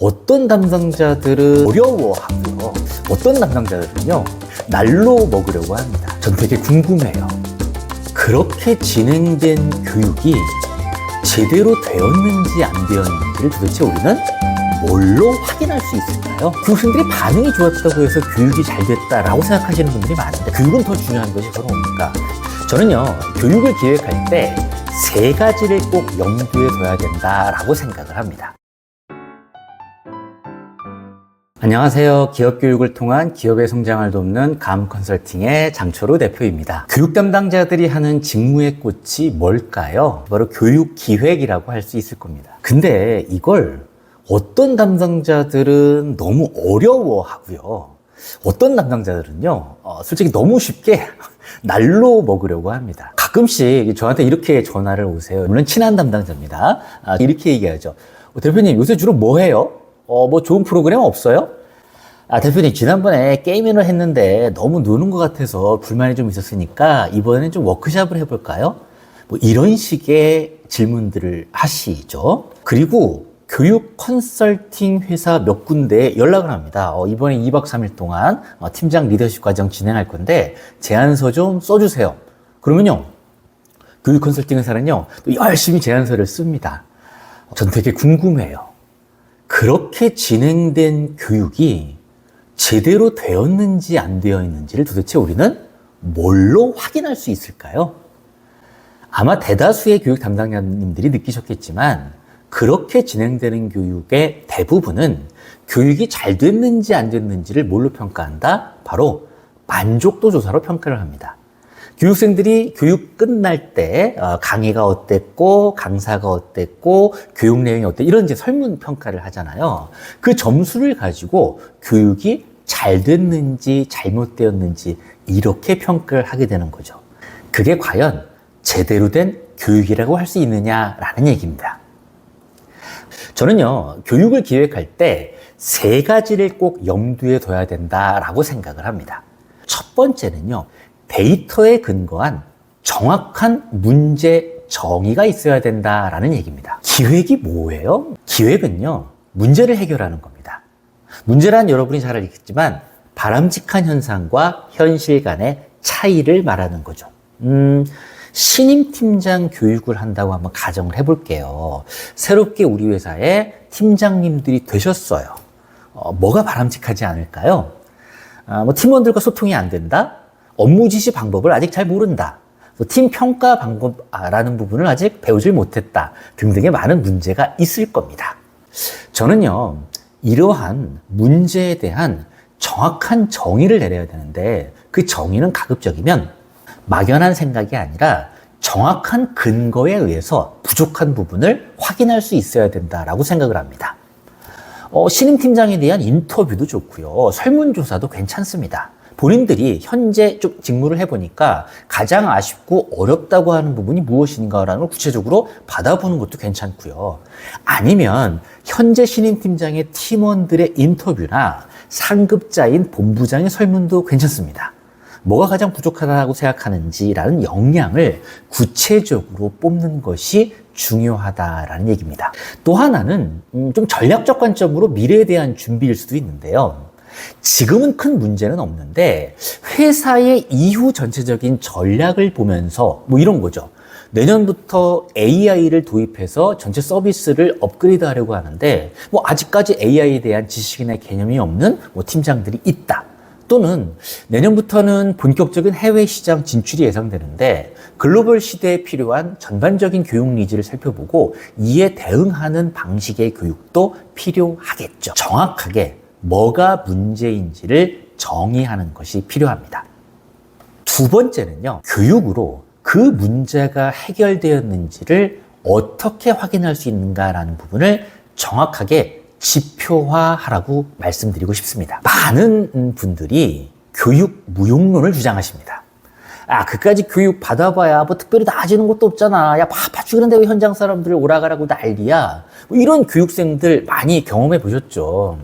어떤 담당자들은 어려워하고요. 어떤 담당자들은요, 날로 먹으려고 합니다. 전 되게 궁금해요. 그렇게 진행된 교육이 제대로 되었는지 안 되었는지를 도대체 우리는 뭘로 확인할 수 있을까요? 교수님들이 반응이 좋았다고 해서 교육이 잘 됐다라고 생각하시는 분들이 많은데 교육은 더 중요한 것이 바로 뭡니까? 저는요, 교육을 기획할 때 세 가지를 꼭 염두에 둬야 된다라고 생각을 합니다. 안녕하세요. 기업 교육을 통한 기업의 성장을 돕는 감 컨설팅의 장초로 대표입니다. 교육 담당자들이 하는 직무의 꽃이 뭘까요? 바로 교육 기획이라고 할 수 있을 겁니다. 근데 이걸 어떤 담당자들은 너무 어려워 하고요. 어떤 담당자들은요, 어, 솔직히 너무 쉽게 날로 먹으려고 합니다. 가끔씩 저한테 이렇게 전화를 오세요. 물론 친한 담당자입니다. 아, 이렇게 얘기하죠. 어, 대표님, 요새 주로 뭐 해요? 어, 뭐 좋은 프로그램 없어요? 아, 대표님, 지난번에 게임을 했는데 너무 노는 것 같아서 불만이 좀 있었으니까 이번에는 좀 워크샵을 해볼까요? 뭐 이런 식의 질문들을 하시죠. 그리고 교육 컨설팅 회사 몇 군데에 연락을 합니다. 어, 이번에 2박 3일 동안 어, 팀장 리더십 과정 진행할 건데 제안서 좀 써주세요. 그러면요. 교육 컨설팅 회사는요. 또 열심히 제안서를 씁니다. 전 되게 궁금해요. 그렇게 진행된 교육이 제대로 되었는지 안 되어 있는지를 도대체 우리는 뭘로 확인할 수 있을까요? 아마 대다수의 교육 담당자님들이 느끼셨겠지만 그렇게 진행되는 교육의 대부분은 교육이 잘 됐는지 안 됐는지를 뭘로 평가한다? 바로 만족도 조사로 평가를 합니다. 교육생들이 교육 끝날 때 어, 강의가 어땠고 강사가 어땠고 교육 내용이 어때 이런 이제 설문 평가를 하잖아요. 그 점수를 가지고 교육이 잘 됐는지 잘못되었는지 이렇게 평가를 하게 되는 거죠. 그게 과연 제대로 된 교육이라고 할 수 있느냐라는 얘기입니다. 저는요, 교육을 기획할 때 세 가지를 꼭 염두에 둬야 된다라고 생각을 합니다. 첫 번째는요, 데이터에 근거한 정확한 문제 정의가 있어야 된다라는 얘기입니다. 기획이 뭐예요? 기획은요, 문제를 해결하는 겁니다. 문제란 여러분이 잘 알겠지만 바람직한 현상과 현실 간의 차이를 말하는 거죠. 음, 신임 팀장 교육을 한다고 한번 가정을 해볼게요. 새롭게 우리 회사에 팀장님들이 되셨어요. 어, 뭐가 바람직하지 않을까요? 아, 뭐 팀원들과 소통이 안 된다? 업무 지시 방법을 아직 잘 모른다. 또팀 평가 방법이라는 부분을 아직 배우질 못했다. 등등의 많은 문제가 있을 겁니다. 저는요, 이러한 문제에 대한 정확한 정의를 내려야 되는데 그 정의는 가급적이면 막연한 생각이 아니라 정확한 근거에 의해서 부족한 부분을 확인할 수 있어야 된다라고 생각을 합니다. 어, 신임 팀장에 대한 인터뷰도 좋고요. 설문조사도 괜찮습니다. 본인들이 현재 좀 직무를 해보니까 가장 아쉽고 어렵다고 하는 부분이 무엇인가라는 걸 구체적으로 받아보는 것도 괜찮고요. 아니면 현재 신임 팀장의 팀원들의 인터뷰나 상급자인 본부장의 설문도 괜찮습니다. 뭐가 가장 부족하다고 생각하는지라는 역량을 구체적으로 뽑는 것이 중요하다라는 얘기입니다. 또 하나는 음, 좀 전략적 관점으로 미래에 대한 준비일 수도 있는데요. 지금은 큰 문제는 없는데 회사의 이후 전체적인 전략을 보면서 뭐 이런 거죠. 내년부터 AI를 도입해서 전체 서비스를 업그레이드 하려고 하는데 뭐 아직까지 AI에 대한 지식이나 개념이 없는 뭐 팀장들이 있다. 또는 내년부터는 본격적인 해외 시장 진출이 예상되는데 글로벌 시대에 필요한 전반적인 교육 니즈를 살펴보고 이에 대응하는 방식의 교육도 필요하겠죠. 정확하게 뭐가 문제인지를 정의하는 것이 필요합니다. 두 번째는요, 교육으로 그 문제가 해결되었는지를 어떻게 확인할 수 있는가라는 부분을 정확하게 지표화하라고 말씀드리고 싶습니다. 많은 분들이 교육 무용론을 주장하십니다. 아, 그까지 교육 받아봐야 뭐 특별히 나아지는 것도 없잖아. 야, 바빠 죽는데 왜 현장 사람들을 오라가라고 난리야. 뭐 이런 교육생들 많이 경험해 보셨죠.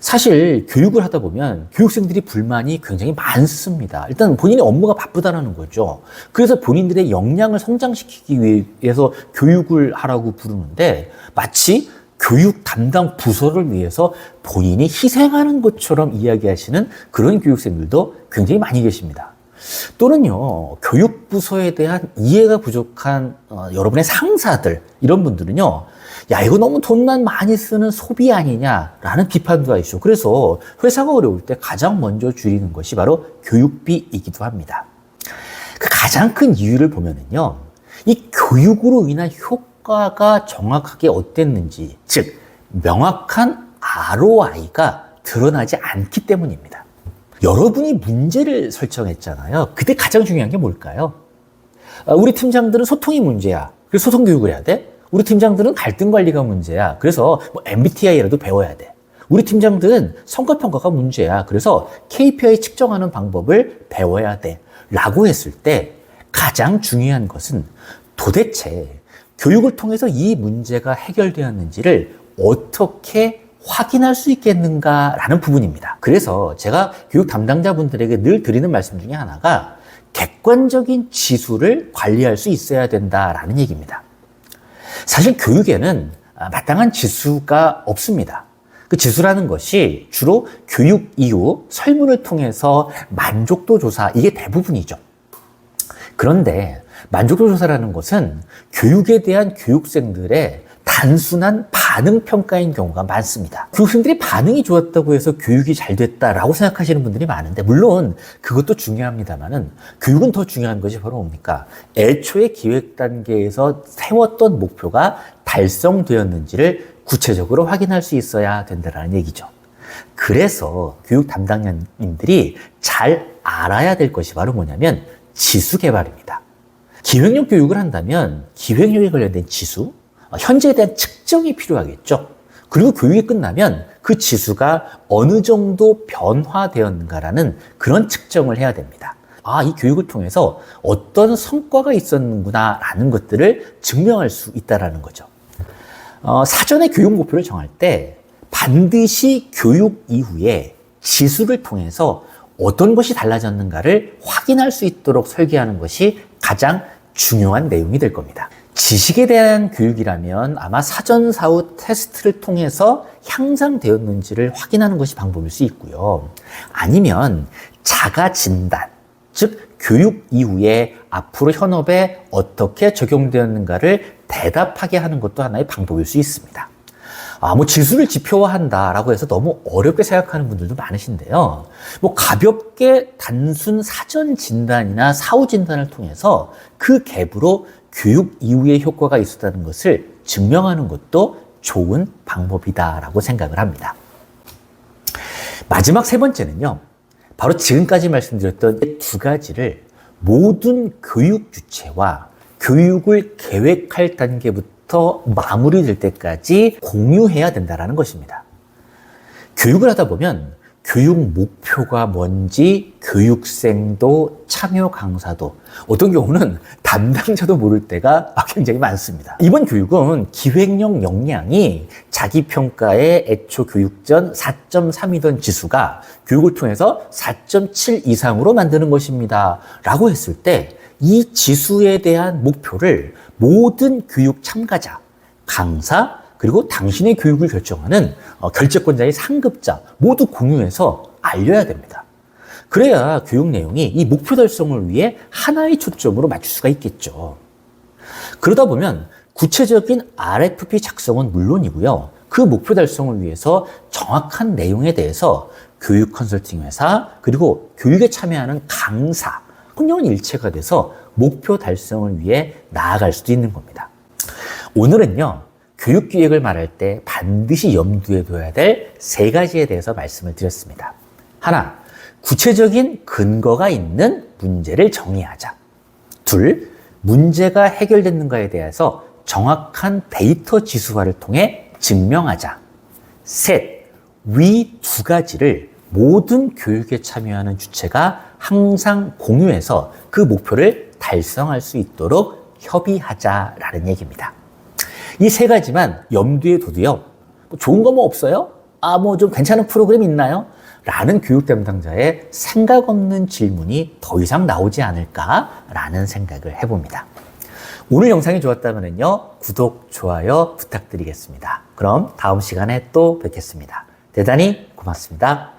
사실 교육을 하다 보면 교육생들이 불만이 굉장히 많습니다. 일단 본인의 업무가 바쁘다라는 거죠. 그래서 본인들의 역량을 성장시키기 위해서 교육을 하라고 부르는데 마치 교육 담당 부서를 위해서 본인이 희생하는 것처럼 이야기하시는 그런 교육생들도 굉장히 많이 계십니다. 또는요, 교육부서에 대한 이해가 부족한 어, 여러분의 상사들, 이런 분들은요, 야, 이거 너무 돈만 많이 쓰는 소비 아니냐라는 비판도 하시죠. 그래서 회사가 어려울 때 가장 먼저 줄이는 것이 바로 교육비이기도 합니다. 그 가장 큰 이유를 보면은요, 이 교육으로 인한 효과가 정확하게 어땠는지, 즉, 명확한 ROI가 드러나지 않기 때문입니다. 여러분이 문제를 설정했잖아요. 그때 가장 중요한 게 뭘까요? 아, 우리 팀장들은 소통이 문제야. 그래서 소통 교육을 해야 돼. 우리 팀장들은 갈등 관리가 문제야. 그래서 뭐 MBTI라도 배워야 돼. 우리 팀장들은 성과 평가가 문제야. 그래서 KPI 측정하는 방법을 배워야 돼. 라고 했을 때 가장 중요한 것은 도대체 교육을 통해서 이 문제가 해결되었는지를 어떻게 확인할 수 있겠는가라는 부분입니다. 그래서 제가 교육 담당자분들에게 늘 드리는 말씀 중에 하나가 객관적인 지수를 관리할 수 있어야 된다라는 얘기입니다. 사실 교육에는 아, 마땅한 지수가 없습니다. 그 지수라는 것이 주로 교육 이후 설문을 통해서 만족도 조사, 이게 대부분이죠. 그런데 만족도 조사라는 것은 교육에 대한 교육생들의 단순한 반응 평가인 경우가 많습니다. 교육생들이 반응이 좋았다고 해서 교육이 잘 됐다라고 생각하시는 분들이 많은데 물론 그것도 중요합니다만은 교육은 더 중요한 것이 바로 뭡니까? 애초에 기획 단계에서 세웠던 목표가 달성되었는지를 구체적으로 확인할 수 있어야 된다는 얘기죠. 그래서 교육 담당자님들이 잘 알아야 될 것이 바로 뭐냐면 지수 개발입니다. 기획력 교육을 한다면 기획력에 관련된 지수, 어, 현재에 대한 측정이 필요하겠죠. 그리고 교육이 끝나면 그 지수가 어느 정도 변화되었는가라는 그런 측정을 해야 됩니다. 아, 이 교육을 통해서 어떤 성과가 있었는구나라는 것들을 증명할 수 있다라는 거죠. 어, 사전에 교육 목표를 정할 때 반드시 교육 이후에 지수를 통해서 어떤 것이 달라졌는가를 확인할 수 있도록 설계하는 것이 가장 중요한 내용이 될 겁니다. 지식에 대한 교육이라면 아마 사전 사후 테스트를 통해서 향상되었는지를 확인하는 것이 방법일 수 있고요. 아니면 자가 진단, 즉 교육 이후에 앞으로 현업에 어떻게 적용되었는가를 대답하게 하는 것도 하나의 방법일 수 있습니다. 아, 뭐 지수를 지표화한다라고 해서 너무 어렵게 생각하는 분들도 많으신데요. 뭐 가볍게 단순 사전 진단이나 사후 진단을 통해서 그 갭으로 교육 이후의 효과가 있었다는 것을 증명하는 것도 좋은 방법이다라고 생각을 합니다. 마지막 세 번째는요. 바로 지금까지 말씀드렸던 두 가지를 모든 교육 주체와 교육을 계획할 단계부터 마무리될 때까지 공유해야 된다는 것입니다. 교육을 하다 보면 교육 목표가 뭔지 교육생도 참여 강사도 어떤 경우는 담당자도 모를 때가 굉장히 많습니다. 이번 교육은 기획력 역량이 자기 평가의 애초 교육 전 4.3이던 지수가 교육을 통해서 4.7 이상으로 만드는 것입니다. 라고 했을 때 이 지수에 대한 목표를 모든 교육 참가자, 강사, 그리고 당신의 교육을 결정하는 어, 결재권자의 상급자 모두 공유해서 알려야 됩니다. 그래야 교육 내용이 이 목표 달성을 위해 하나의 초점으로 맞출 수가 있겠죠. 그러다 보면 구체적인 RFP 작성은 물론이고요. 그 목표 달성을 위해서 정확한 내용에 대해서 교육 컨설팅 회사, 그리고 교육에 참여하는 강사, 혼연 일체가 돼서 목표 달성을 위해 나아갈 수도 있는 겁니다. 오늘은요, 교육 기획을 말할 때 반드시 염두에 둬야 될 세 가지에 대해서 말씀을 드렸습니다. 하나, 구체적인 근거가 있는 문제를 정의하자. 둘, 문제가 해결됐는가에 대해서 정확한 데이터 지수화를 통해 증명하자. 셋, 위 두 가지를 모든 교육에 참여하는 주체가 항상 공유해서 그 목표를 달성할 수 있도록 협의하자라는 얘기입니다. 이 세 가지만 염두에 둬도요. 뭐 좋은 거 뭐 없어요? 아, 뭐 좀 괜찮은 프로그램 있나요? 라는 교육 담당자의 생각 없는 질문이 더 이상 나오지 않을까라는 생각을 해봅니다. 오늘 영상이 좋았다면요. 구독, 좋아요 부탁드리겠습니다. 그럼 다음 시간에 또 뵙겠습니다. 대단히 고맙습니다.